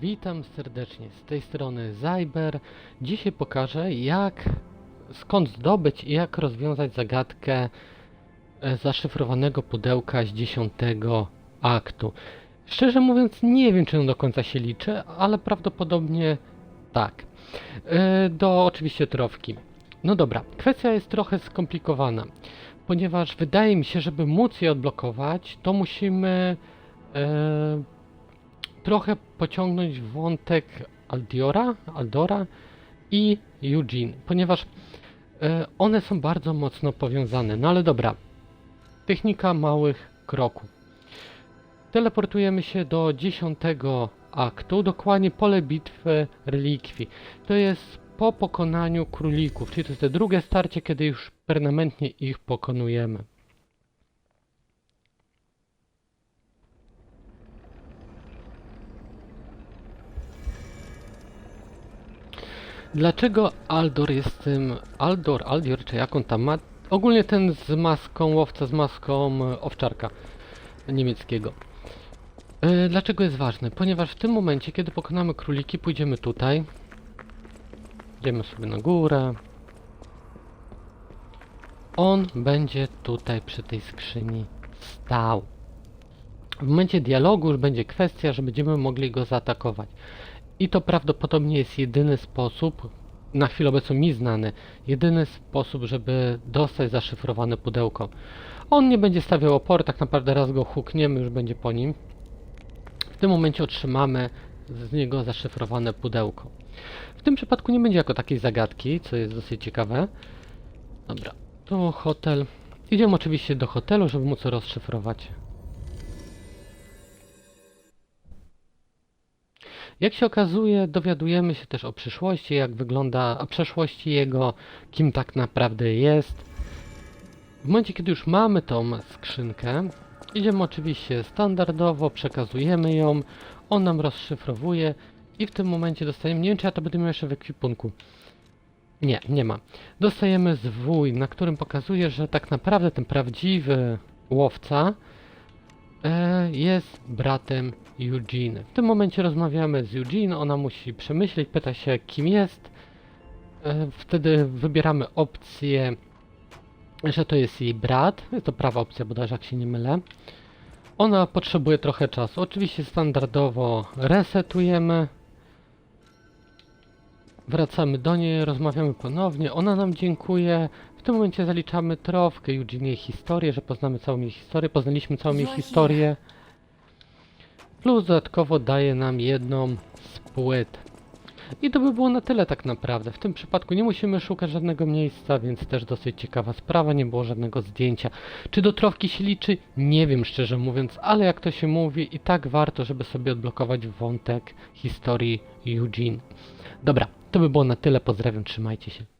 Witam serdecznie, z tej strony Zajber. Dzisiaj pokażę jak, skąd zdobyć i jak rozwiązać zagadkę e, zaszyfrowanego pudełka z dziesiątego aktu. Szczerze mówiąc nie wiem czy on do końca się liczy, ale prawdopodobnie tak. E, Do oczywiście trofki. No dobra, kwestia jest trochę skomplikowana, ponieważ wydaje mi się, żeby móc je odblokować, to musimy e, trochę pociągnąć wątek Aldiora, Aldora i Eugene, ponieważ e, one są bardzo mocno powiązane. No ale dobra, technika małych kroków. Teleportujemy się do dziesiątego aktu, dokładnie pole bitwy relikwii. To jest po pokonaniu królików, czyli to jest to drugie starcie, kiedy już permanentnie ich pokonujemy. Dlaczego Aldor jest tym... Aldor, Aldior, czy jak on tam ma? Ogólnie ten z maską łowca, z maską e, owczarka niemieckiego. E, Dlaczego jest ważny? Ponieważ w tym momencie, kiedy pokonamy króliki, pójdziemy tutaj. Idziemy sobie na górę. On będzie tutaj przy tej skrzyni stał. W momencie dialogu już będzie kwestia, że będziemy mogli go zaatakować. I to prawdopodobnie jest jedyny sposób, na chwilę obecną mi znany, jedyny sposób, żeby dostać zaszyfrowane pudełko. On nie będzie stawiał oporu, tak naprawdę raz go hukniemy, już będzie po nim. W tym momencie otrzymamy z niego zaszyfrowane pudełko. W tym przypadku nie będzie jako takiej zagadki, co jest dosyć ciekawe. Dobra, to hotel. Idziemy oczywiście do hotelu, żeby móc rozszyfrować. Jak się okazuje, dowiadujemy się też o przyszłości, jak wygląda, o przeszłości jego, kim tak naprawdę jest. W momencie, kiedy już mamy tą skrzynkę, idziemy oczywiście standardowo, przekazujemy ją, on nam rozszyfrowuje i w tym momencie dostajemy, nie wiem czy ja to będę miał jeszcze w ekwipunku. Nie, nie ma. Dostajemy zwój, na którym pokazuje, że tak naprawdę ten prawdziwy łowca e, jest bratem Eugene. W tym momencie rozmawiamy z Eugene, ona musi przemyśleć, pyta się kim jest. E, wtedy wybieramy opcję, że to jest jej brat. Jest to prawa opcja bodajże, jak się nie mylę. Ona potrzebuje trochę czasu. Oczywiście standardowo resetujemy. Wracamy do niej, rozmawiamy ponownie. Ona nam dziękuję. W tym momencie zaliczamy trofkę Eugene jej historię, że poznamy całą jej historię. Poznaliśmy całą jej historię. Plus dodatkowo daje nam jedną z płyt. I to by było na tyle tak naprawdę. W tym przypadku nie musimy szukać żadnego miejsca, więc też dosyć ciekawa sprawa, nie było żadnego zdjęcia. Czy do trofki się liczy? Nie wiem szczerze mówiąc, ale jak to się mówi, i tak warto, żeby sobie odblokować wątek historii Eugene. Dobra, to by było na tyle, pozdrawiam, trzymajcie się.